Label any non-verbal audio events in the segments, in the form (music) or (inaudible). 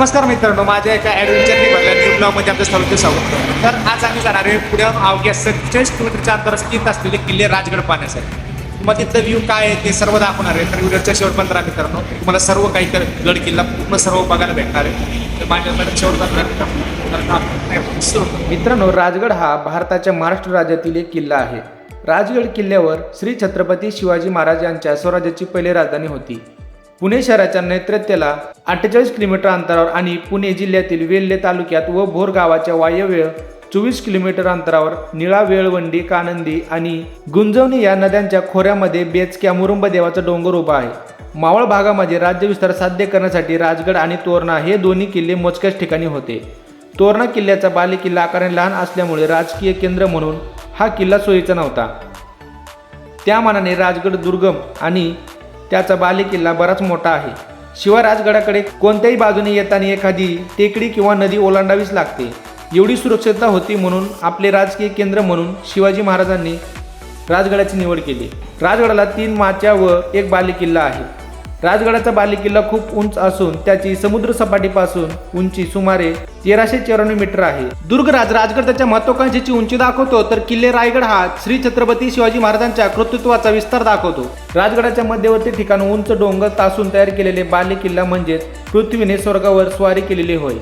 नमस्कार मित्रांनो माझ्या एका ॲडव्हेंचरने भरल्या न्यू ब्लॉगमध्ये आपलं सर्व स्वागत. तर आज आम्ही जाणार आहे पुढे अवघ्या सत्तेचाळीस किलोमीटरच्या अंतर स्थित असलेले किल्ले राजगड पाहण्यासाठी. मग तिथलं व्ह्यू काय आहे ते सर्व दाखवणार आहे. तर व्हिडिओच्या शेवटपर्यंत राहा मित्रांनो तुम्हाला सर्व काही तर गड किल्ला पूर्ण सर्व बघायला भेटणार आहे. तर माझ्या शेवटपर्यंत मित्रांनो राजगड हा भारताच्या महाराष्ट्र राज्यातील एक किल्ला आहे. राजगड किल्ल्यावर श्री छत्रपती शिवाजी महाराज यांच्या स्वराज्याची पहिली राजधानी होती. पुणे शहराच्या नैऋत्याला अठ्ठेचाळीस किलोमीटर अंतरावर आणि पुणे जिल्ह्यातील वेल्हे तालुक्यात व भोर गावाच्या वायव्य चोवीस किलोमीटर अंतरावर निळा वेळवंडी कानंदी आणि गुंजवणी या नद्यांच्या खोऱ्यामध्ये बेचक्या मुरुंब देवाचा डोंगर उभा आहे. मावळ भागामध्ये राज्यविस्तार साध्य करण्यासाठी राजगड आणि तोरणा हे दोन्ही किल्ले मोजक्याच ठिकाणी होते. तोरणा किल्ल्याचा बालेकिल्ला आकाराने लहान असल्यामुळे राजकीय केंद्र म्हणून हा किल्ला सोयीचा नव्हता. त्या मानाने राजगड दुर्गम आणि त्याचा बालेकिल्ला बराच मोठा आहे. शिवाय राजगडाकडे कोणत्याही बाजूने येताना एखादी टेकडी किंवा नदी ओलांडावीच लागते. एवढी सुरक्षितता होती म्हणून आपले राजकीय केंद्र म्हणून शिवाजी महाराजांनी राजगडाची निवड केली. राजगडाला तीन माच्या व एक बालेकिल्ला आहे. राजगडाचा बालेकिल्ला खूप उंच असून त्याची समुद्र सपाटीपासून उंची सुमारे तेराशे चौऱ्याण्णव मीटर आहे. दुर्गराज राजगड त्याच्या महत्वाकांक्षेची उंची दाखवतो तर किल्ले रायगड हा श्री छत्रपती शिवाजी महाराजांच्या कर्तृत्वाचा विस्तार दाखवतो. राजगडाच्या मध्यवर्ती ठिकाण उंच डोंगर तासून तयार केलेले बालेकिल्ला म्हणजेच पृथ्वीने स्वर्गावर स्वारी केलेली होय.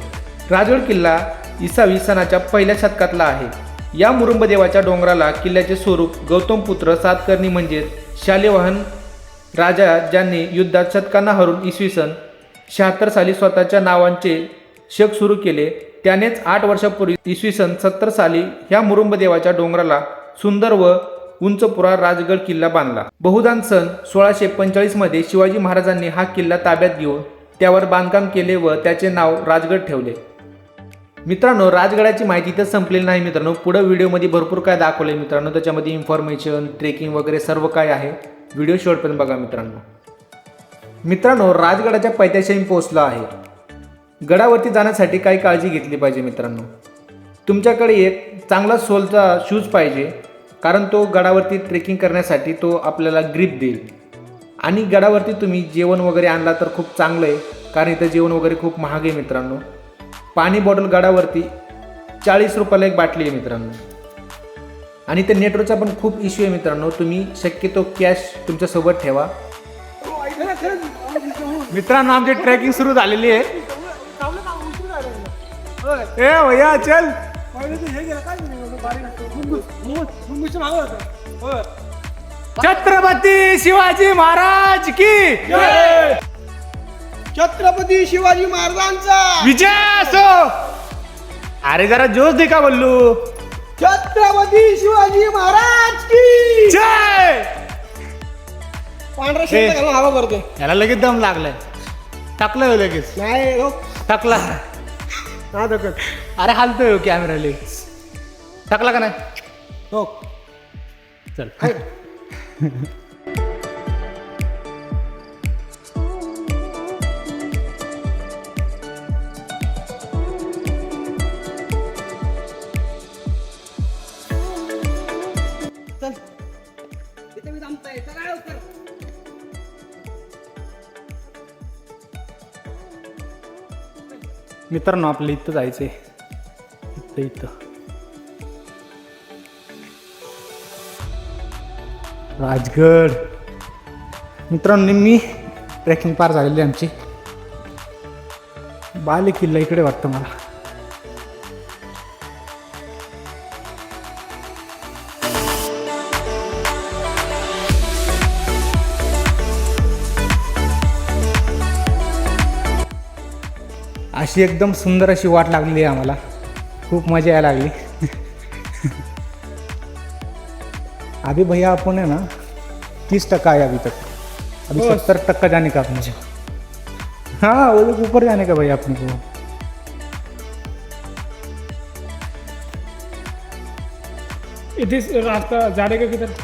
राजगड किल्ला इसावी सणाच्या पहिल्या शतकातला आहे. या मुरुंबदेवाच्या डोंगराला किल्ल्याचे स्वरूप गौतमपुत्र सातकर्णी म्हणजेच शालिवाहन राजा ज्यांनी युद्धात शतकांना हरून इसवी सन शहात्तर साली स्वतःच्या नावांचे शक सुरू केले त्यानेच आठ वर्षापूर्वी इसवी सन सत्तर साली ह्या मुरुंबदेवाच्या डोंगराला सुंदर व उंचपुरा राजगड किल्ला बांधला. बहुदान सन सोळाशे पंचेचाळीसमध्ये शिवाजी महाराजांनी हा किल्ला ताब्यात घेऊन त्यावर बांधकाम केले व त्याचे नाव राजगड ठेवले. मित्रांनो राजगडाची माहिती तर संपलेली नाही मित्रांनो. पुढे व्हिडिओमध्ये भरपूर काय दाखवले मित्रांनो. त्याच्यामध्ये इन्फॉर्मेशन ट्रेकिंग वगैरे सर्व काय आहे. व्हिडिओ शेवटपर्यंत बघा मित्रांनो. मित्रांनो राजगडाच्या पैत्याशाही मी आहे. गडावरती जाण्यासाठी काही काळजी घेतली पाहिजे मित्रांनो. तुमच्याकडे एक चांगला सोलचा शूज पाहिजे कारण तो गडावरती ट्रेकिंग करण्यासाठी तो आपल्याला ग्रीप देईल. आणि गडावरती तुम्ही जेवण वगैरे आणला तर खूप चांगलं आहे कारण इथं जेवण वगैरे खूप महाग आहे मित्रांनो. पाणी बॉटल गडावरती चाळीस रुपयाला एक बाटली आहे मित्रांनो. आणि ते नेटवर्कचा पण खूप इश्यू आहे मित्रांनो. तुम्ही शक्यतो कॅश तुमच्यासोबत ठेवा. मित्रांनो आमची ट्रेकिंग सुरू झालेली आहे. ए भैया चल. छत्रपती शिवाजी महाराज की छत्रपती शिवाजी महाराजांचा! विजय असो! अरे जरा जोश दे का बोललो? छत्रपती शिवाजी महाराज की! जय! पांढरा शर्ट घालून हवा करतोय याला लगेच दम लागलाय. टाकलं लगेच. नाही हो. टाकला. हा दगड अरे हालतोय कॅमेरा लगेच टाकला का नाही? हो. चल. चल (laughs) मित्रांनो आपल्या इथं जायचंय. इथं इथं. राजगड. मित्रांनो मी ट्रेकिंग पार झालेली आहे आमची. बाले किल्ला इकडे वाटतं मला. अशी एकदम सुंदर अशी वाट लागलेली आहे आम्हाला. खूप मजा यायला लागली. अभी भैया अपन है ना तीस टक्का है अभी तक. अभी सत्तर टक्का जाने का को हाँ वो लोग ऊपर जाने का को. इधर रास्ता जाने का किधर?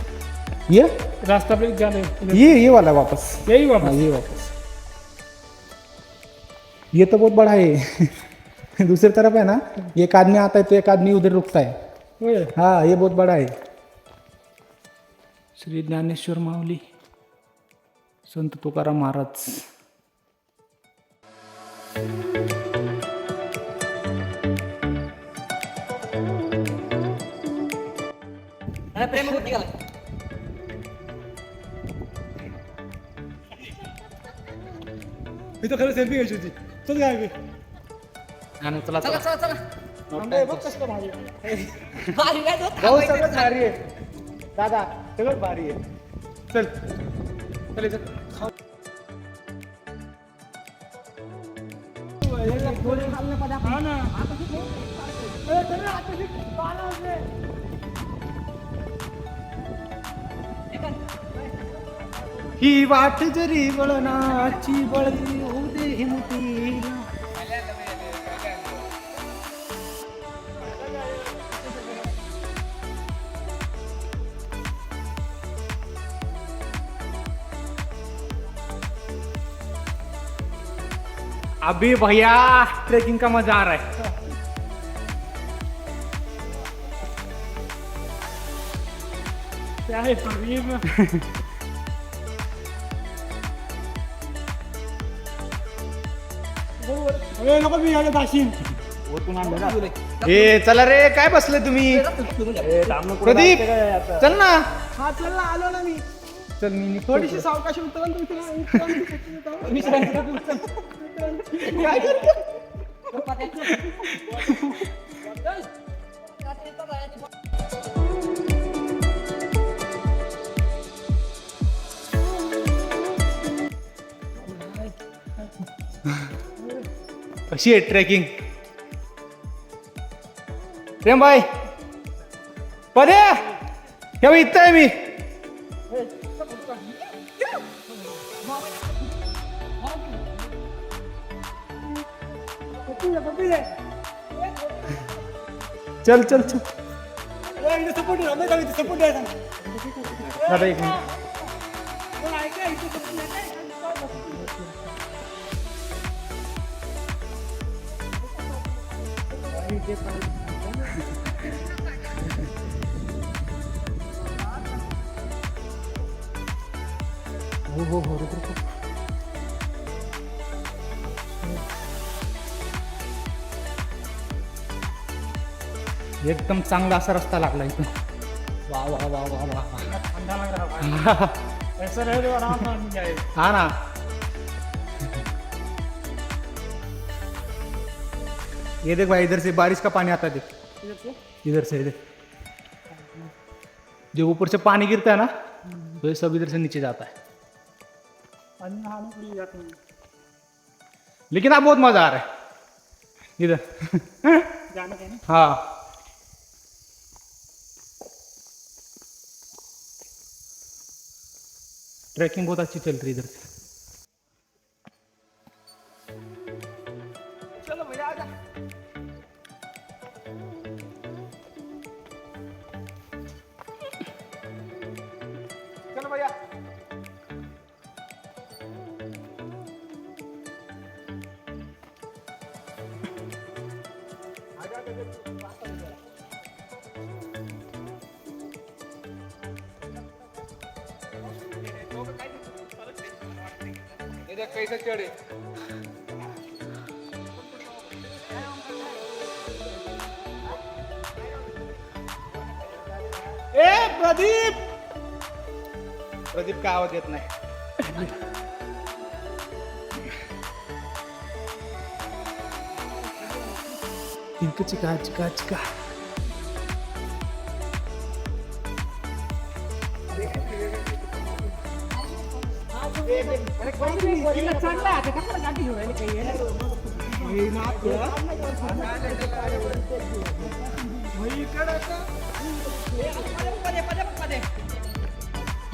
ये? रास्ता पे जाने। ये ये वाला वापस. यही हाँ वापस ये वापस. ये तो बहुत बड़ा है। (laughs) दूसरी तरफ है ना एक आदमी आता है तो एक आदमी उधर रुकता है। हाँ ये बहुत बड़ा है। श्री ज्ञानेश्वर माऊली संत तुकाराम महाराज। प्रेम मी तर खरं सेल्फी घ्यायची होती. चल काय चला चला. चला बघ कसं भारी भारी काय तो भाऊ सगळं भारी आहे. दादा सगळं भारी आहे. चल. चल इथं. हा ना. ही वाट जरी वळणाची बळी अभी भैया ट्रेकिंग का मजा आ रहा है। (laughs) नको मी आले दाशीन. ए चला रे काय बसले तुम्ही? प्रदीप चल ना. हा चल ना आलो ना मी. चल मी. थोडीशी सावकाशी उतरन तुम्ही कशी आहे ट्रेकिंग. प्रेम बाय पदे इथं आहे मी. चल चल चल. सपोर्ट सपोर्ट एक मिनिट. हो हो हो एकदम चांगला असा रस्ता लागला इथून. वा वा वा वा वा. (laughs) है हाँ ना. ये देख भाई इधर से बारिश का पानी आता देख. इधर से इधर जो ऊपर से पानी गिरता है ना तो ये सब इधर से नीचे जाता है हैं लेकिन अब बहुत मजा आ रहा है. इधर. हाँ. ट्रैकिंग बहुत अच्छी चल रही है इधर से कैसे चढ़े. ए प्रदीप! प्रदीप का आवाज येत नाही? चिका चिका चिका.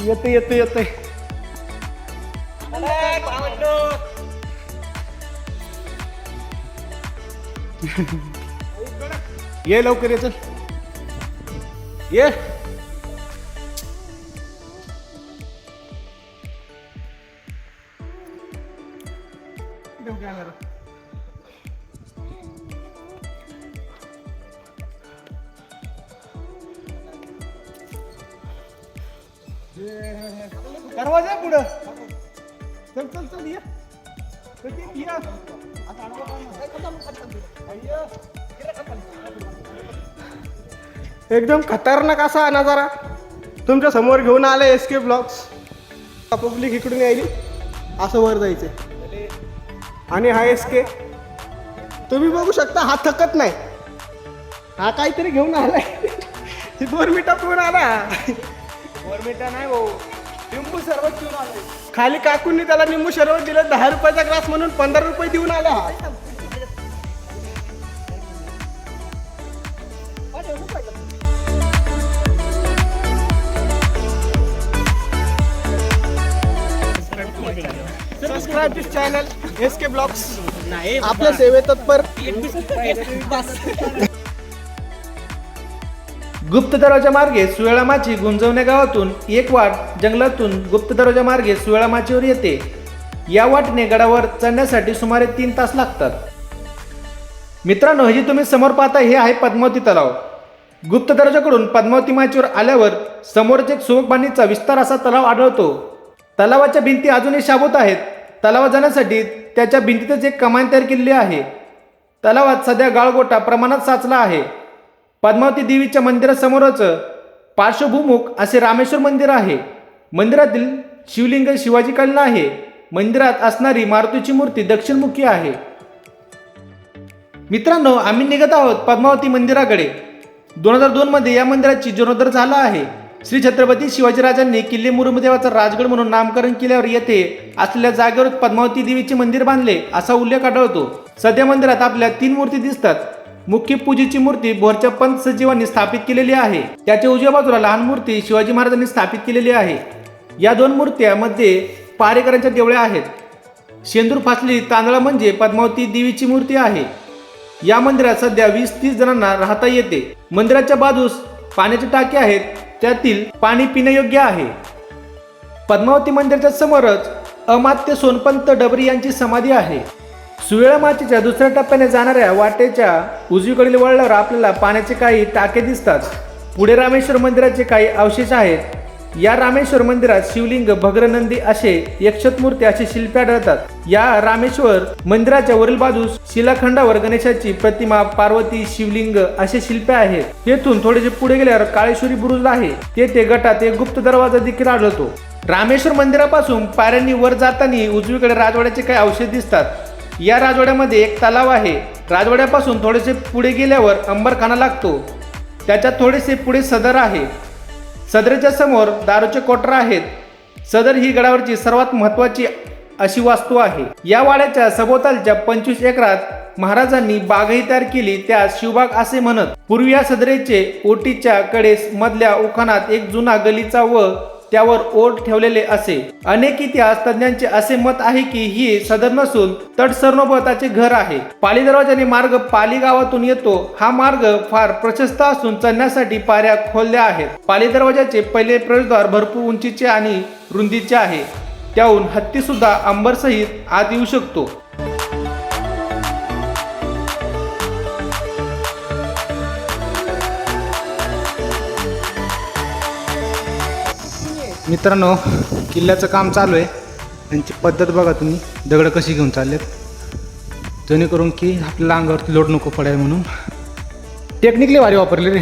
येते येते येते. ये लवकर ये ये. एकदम खतरनाक असा नजारा. तुमच्यासमोर घेऊन आले एस के ब्लॉक्स पब्लिक इकडून यायली. असं वर जायचं. आणि हा एस के तुम्ही बघू शकता हा थकत नाही. हा काहीतरी घेऊन आलाय. दोन मिनिटं पिऊन आला. मिनिटं नाही भाऊ. लिंबू सरबत पिऊन आलाय. खाली काकूंनी त्याला लिंबू सरबत दिलं. दहा रुपयाचा ग्लास म्हणून पंधरा रुपये देऊन आला. Subscribe this channel S K blogs आपल्या सेवेत तत्पर गुप्त दरवाजा मार्गे सुवेळा माची गुंजवण्या गावातून एक वाट जंगलातून गुप्त दरवाजा मार्गे सुवेळा माचीवर येते. या वाटेने गडावर चढण्यासाठी सुमारे तीन तास लागतात. मित्रांनो हे तुम्ही समोर पाहता हे आहे पद्मावती तलाव. गुप्त दरवाजाकडून पद्मावती माचीवर आल्यावर समोरच एक सुबकबाणीचा विस्तार असा तलाव आढळतो. तलावाच्या भिंती अजूनही शाबूत आहेत. तलावात जाण्यासाठी त्याच्या भिंतीतच एक कमान तयार केलेली आहे. तलावात सध्या गाळगोटा प्रमाणात साचला आहे. पद्मावती देवीच्या मंदिरासमोरच पार्श्वभूमुख असे रामेश्वर मंदिर आहे. मंदिरातील शिवलिंग शिवाजी कलना आहे. मंदिरात असणारी मारुतीची मूर्ती दक्षिणमुखी आहे. मित्रांनो आम्ही निघत आहोत पद्मावती मंदिराकडे. दोन हजार दोन मध्ये या मंदिराची जीर्णोद्धार झाला आहे. श्री छत्रपती शिवाजीराजांनी किल्ले मुरुमदेवाचा राजगड म्हणून नामकरण केल्यावर येथे असलेल्या जागेवर पद्मावती देवीचे मंदिर बांधले असा उल्लेख आढळतो. सध्या मंदिरात आपल्या तीन मूर्ती दिसतात. मुख्य पूजेची मूर्ती भोरच्या पंत सजीवांनी स्थापित केलेली आहे. त्याच्या उजव्या बाजूला लहान मूर्ती शिवाजी महाराजांनी स्थापित केलेली आहे. या दोन मूर्त्यामध्ये पारेकरांच्या देवळ्या आहेत. शेंदूर फासली तांदळा म्हणजे पद्मावती देवीची मूर्ती आहे. या मंदिरात सध्या वीस तीस जणांना राहता येते. मंदिराच्या बाजूस पाण्याचे टाके आहेत. त्यातील पाणी पिण्यायोग्य आहे. पद्मावती मंदिराच्या समोरच अमात्य सोनपंत डबरी यांची समाधी आहे. सुवेळा मातीच्या दुसऱ्या टप्प्याने जाणाऱ्या वाटेच्या उजवीकडील वळल्यावर आपल्याला पाण्याचे काही टाके दिसतात. पुढे रामेश्वर मंदिराचे काही अवशेष आहेत. या रामेश्वर मंदिरात शिवलिंग भग्रनंदी असे यक्षतमूर्ती असे शिल्पे आढळतात. या रामेश्वर मंदिराच्या वरील बाजूस शिलाखंडावर गणेशाची प्रतिमा पार्वती शिवलिंग असे शिल्पे आहेत. तेथून थोडेसे पुढे गेल्यावर काळेश्वरी बुरुज आहे. तेथे गटात एक गुप्त दरवाजा देखील आढळतो. रामेश्वर मंदिरापासून पायऱ्यांनी वर जाताना उजवीकडे राजवाड्याचे काही अवशेष दिसतात. या राजवाड्यामध्ये एक तलाव आहे. राजवाड्यापासून थोडेसे पुढे गेल्यावर अंबरखाना लागतो. त्याच्यात थोडेसे पुढे सदर आहे. सदरेच्या समोर दारूचे कोटर आहेत. सदर ही गडावरची सर्वात महत्वाची अशी वास्तू आहे. या वाड्याच्या सभोवतालच्या पंचवीस एकरात महाराजांनी बागही तयार केली त्यास शिवबाग असे म्हणत. पूर्वी या सदरेचे ओटीच्या कडेस मधल्या उखाणात एक जुना गलीचा व त्यावर ओढ ठेवलेले असे. अनेक इतिहास तज्ञांचे असे मत आहे की ही सदर नसून तट घर आहे. पाली दरवाजाने मार्ग पाली गावातून येतो. हा मार्ग फार प्रशस्त असून चढण्यासाठी पाऱ्या खोलल्या आहेत. पाली दरवाजाचे पहिले प्रवेशद्वार भरपूर उंचीचे आणि रुंदीचे आहे. त्याहून हत्ती सुद्धा अंबरसहित आत येऊ शकतो. मित्रांनो किल्ल्याचं काम चालू आहे. त्यांची पद्धत बघा तुम्ही. दगड कशी घेऊन चाललेत. जेणेकरून की आपल्या अंगावरती लोड नको पडाय म्हणून. टेक्निकली भारी वापरली रे.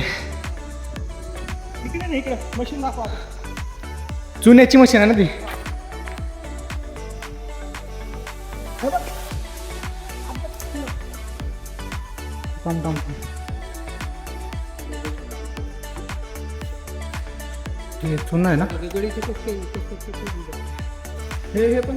इकडे नाही इकडे. मशीन दाखवा. चुन्याची मशीन आहे ना ती? हे चुना आहे ना? हे हे पण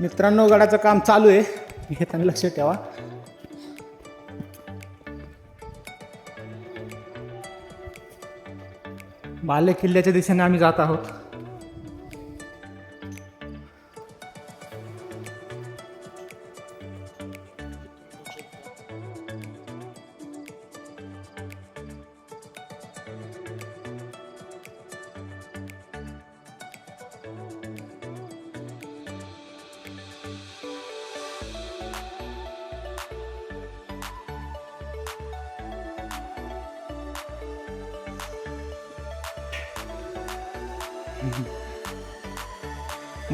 मित्रांनो गडाचं काम चालू आहे. हे त्यांनी लक्ष ठेवा. बाले किल्ल्याच्या दिशेने आम्ही जात आहोत.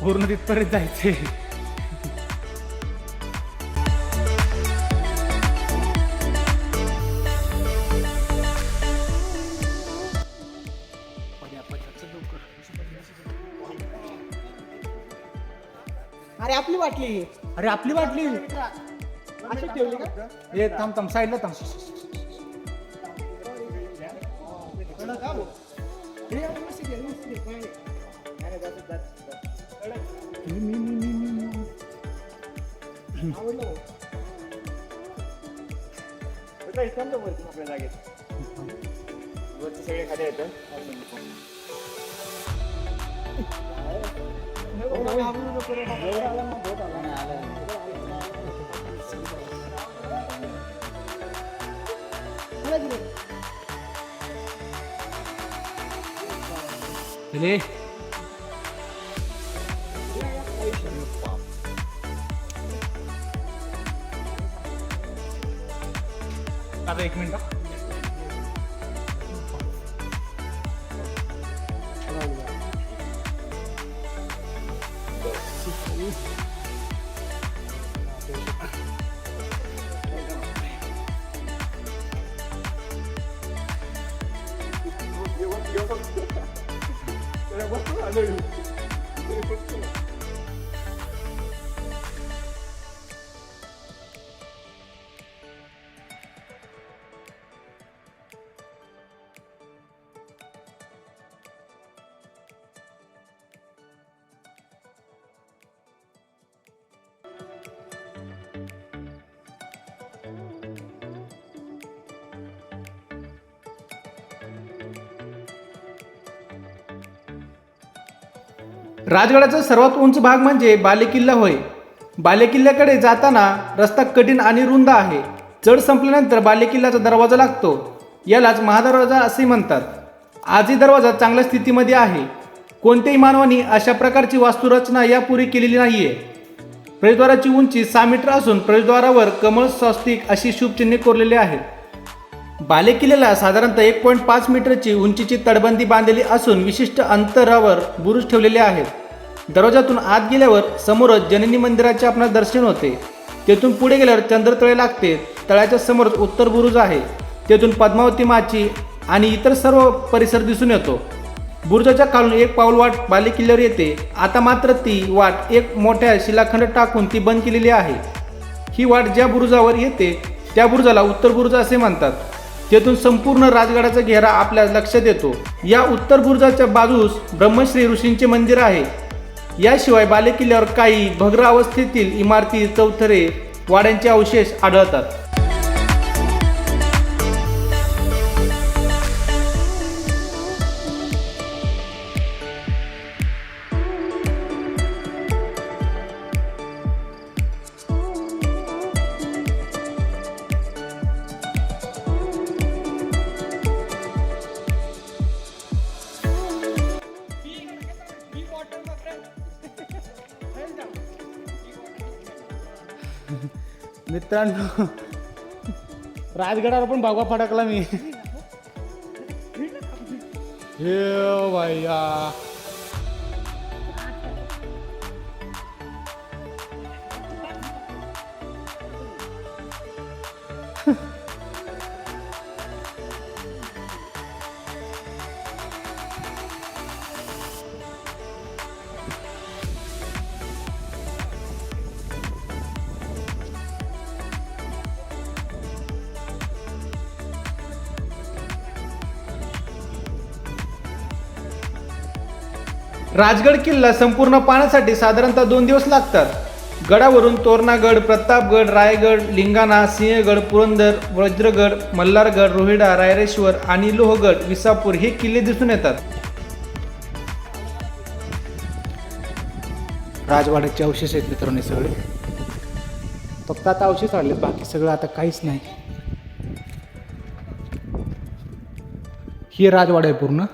पूर्ण तिथपर्यंत जायचे. अरे आपली वाटली. अरे आपली बाटली. अशी ठेवली का? हे थांब थांब साईडला थांब. हे आपण मस्त मस्त नको रे. चला की रे. चले आता I know you. राजगडाचा सर्वात उंच भाग म्हणजे बालेकिल्ला होय. बालेकिल्ल्याकडे जाताना रस्ता कठीण आणि रुंद आहे. चढ संपल्यानंतर बालेकिल्ल्याचा दरवाजा लागतो. यालाच महादरवाजा असे म्हणतात. आजही दरवाजा चांगल्या स्थितीमध्ये आहे. कोणत्याही मानवाने अशा प्रकारची वास्तुरचना यापूर्वी केलेली नाहीये. प्रवेशद्वाराची उंची सहा मीटर असून प्रवेशद्वारावर कमळ स्वस्तिक अशी शुभचिन्हे कोरलेली आहेत. बालेकिल्ल्याला साधारणतः एक पॉईंट पाच मीटरची उंचीची तटबंदी बांधलेली असून विशिष्ट अंतरावर बुरुज ठेवलेले आहेत. दरवाजातून आत गेल्यावर समोरच जननी मंदिराचे आपणास दर्शन होते. तेथून पुढे गेल्यावर चंद्रतळे लागते. तळ्याच्या समोरच उत्तर बुरुज आहे. तेथून पद्मावती माची आणि इतर सर्व परिसर दिसून येतो. बुरुजाच्या खालून एक पाऊल वाट बालेकिल्ल्यावर येते. आता मात्र ती वाट एक मोठ्या शिलाखंड टाकून ती बंद केलेली आहे. ही वाट ज्या बुरुजावर येते त्या बुरुजाला उत्तर बुरुज असे म्हणतात. तेथून संपूर्ण राजगडाचा घेरा आपल्या लक्षात येतो. या उत्तर बुरुजाच्या बाजूस ब्रह्मश्री ऋषींचे मंदिर आहे. याशिवाय बालेकिल्ल्यावर काही भग्र अवस्थेतील इमारती चौथरे वाड्यांचे अवशेष आढळतात. मित्रांनो राजगडावर पण भागवा फडकला मी हे भैया राजगड किल्ला संपूर्ण पाहण्यासाठी साधारणतः दोन दिवस लागतात. गडावरून तोरणागड प्रतापगड रायगड लिंगाणा सिंहगड पुरंदर वज्रगड मल्हारगड रोहिडा रायरेश्वर आणि लोहगड विसापूर हे किल्ले दिसून येतात. राजवाड्याचे अवशेष आहेत मित्रांनी सगळे. फक्त आता अवशेष आले बाकी सगळं आता काहीच नाही. हे राजवाडा आहे पूर्ण.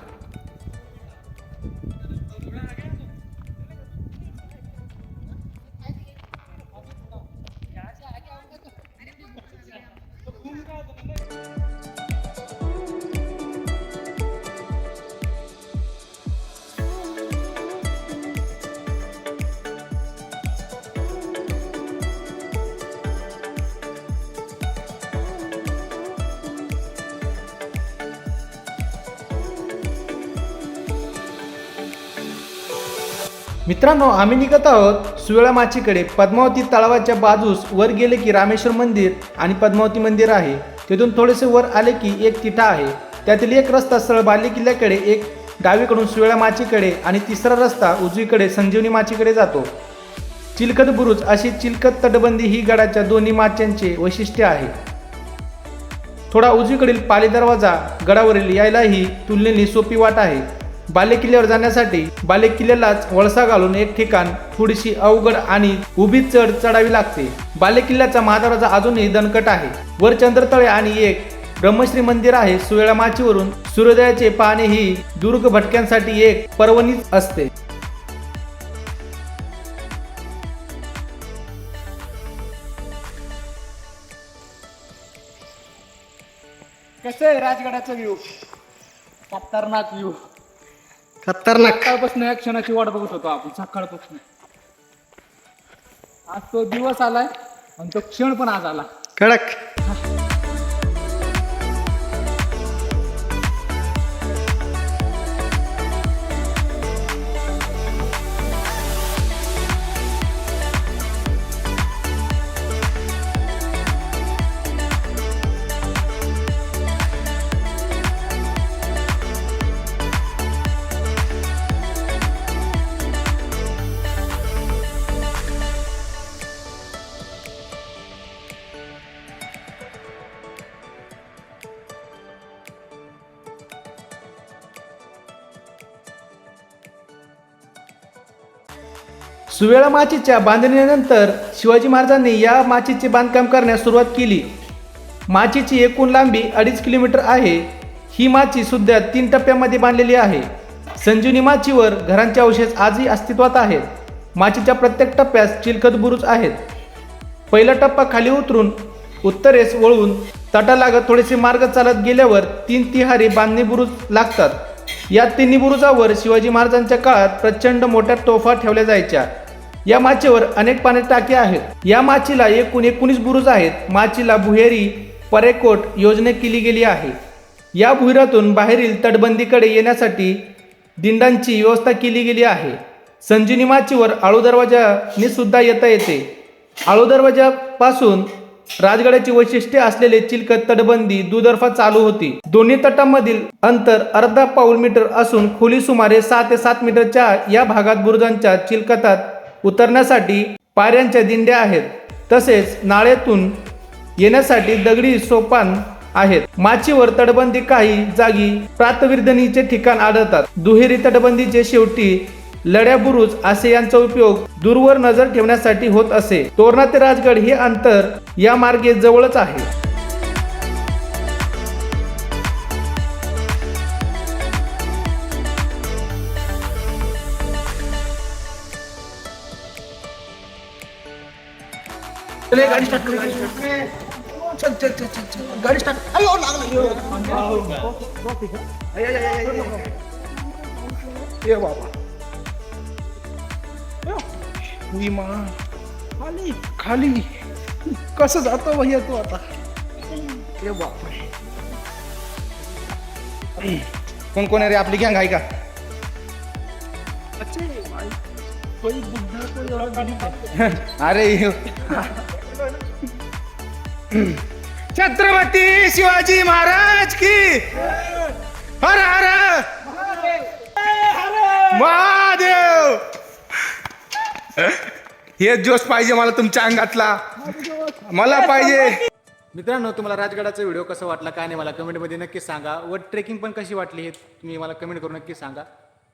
मित्रांनो आम्ही निघत आहोत सुवेळा माचीकडे. पद्मावती तळावाच्या बाजूस वर गेले की रामेश्वर मंदिर आणि पद्मावती मंदिर आहे. तिथून थोडेसे वर आले की एक तिठा आहे. त्यातील एक रस्ता सरळ बाली किल्ल्याकडे एक डावीकडून सुवेळा माचीकडे आणि तिसरा रस्ता उजवीकडे संजीवनी माचीकडे जातो. चिलखत बुरुज अशी चिलखत तटबंदी ही गडाच्या दोन्ही माच्यांचे वैशिष्ट्य आहे. थोडा उजवीकडील पाली दरवाजा गडावरील यायलाही तुलनेने सोपी वाट आहे. बालेकिल्ल्यावर जाण्यासाठी बालेकिल्ल्यालाच वळसा घालून एक ठिकाण थोडीशी अवघड आणि उभी चढ चढावी लागते. बालेकिल्ल्याचा किल्ल्याचा अजूनही दणकट आहे. वर चंद्रतळे आणि एक ब्रह्मश्री मंदिर आहे. सुवेळा माचीवरून सूर्योदयाचे पाहणे ही दुर्ग भटक्यांसाठी एक पर्वणीच असते. कसं आहे राजगडाचं व्ह्यू खतरनाक व्ह्यू खतरनाक. सकाळपासून या क्षणाची वाट बघत होतो आपण सकाळपासून. आज तो दिवस आलाय आणि तो क्षण पण आज आला. कडक. सुवेळा माचीच्या बांधणीनंतर शिवाजी महाराजांनी या माचीचे बांधकाम करण्यास सुरुवात केली. माचीची एकूण लांबी अडीच किलोमीटर आहे. ही माची सुद्धा तीन टप्प्यामध्ये बांधलेली आहे. संजीवनी माचीवर घरांचे अवशेष आजही अस्तित्वात आहेत. माचीच्या प्रत्येक टप्प्यास चिलखत बुरुज आहेत. पहिला टप्पा खाली उतरून उत्तरेस वळून तटालागत थोडेसे मार्ग चालत गेल्यावर तीन तिहारी बांधणी बुरुज लागतात. या तिन्ही बुरुजावर शिवाजी महाराजांच्या काळात प्रचंड मोठ्या तोफा ठेवल्या जायच्या. या माचीवर अनेक पाण्याची टाके आहेत. या माचीला एकूण एकोणीस बुरुज आहेत. माचीला भुहेरी परेकोट योजना केली गेली आहे. या भुईरातून बाहेरील तटबंदीकडे येण्यासाठी दिंडांची व्यवस्था केली गेली आहे. संजीवनी माचीवर आळू दरवाजाने सुद्धा येता येते. आळू दरवाजापासून राजगडाची वैशिष्ट्ये असलेले चिलखत तटबंदी दुतर्फा चालू होती. दोन्ही तटांमधील अंतर अर्धा पाऊल मीटर असून खोली सुमारे सहा ते सात मीटरच्या या भागात बुरुजांच्या चिलखतात उतरण्यासाठी पायऱ्यांच्या दिंड्या आहेत. तसेच नाळ्यातून येण्यासाठी दगडी सोपान आहेत. माचीवर तटबंदी काही जागी प्रातविर्धनीचे ठिकाण आढळतात. दुहेरी तटबंदीचे शेवटी लढ्या बुरुज असे यांचा उपयोग दूरवर नजर ठेवण्यासाठी होत असे. तोरणा ते राजगड हे अंतर या मार्गे जवळच आहे. ये. बाबा. विमा खाली खाली. कसं जातो भैया तू आता? ये बापरे. कोण कोण आहे रे? आपली गँग आहे का? (laughs) अरे (laughs) छत्रपती शिवाजी महाराज की। हर हर। महादेव। हे जोश पाहिजे मला तुमच्या अंगातला. मला पाहिजे. मित्रांनो तुम्हाला राजगडाचा व्हिडिओ कसा वाटला काय नाही मला कमेंटमध्ये नक्की सांगा. व ट्रेकिंग पण कशी वाटली हे तुम्ही मला कमेंट करून नक्की सांगा.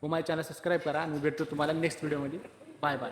व माझ्या चॅनल सबस्क्राईब करा आणि भेटतो तुम्हाला नेक्स्ट व्हिडिओमध्ये bye bye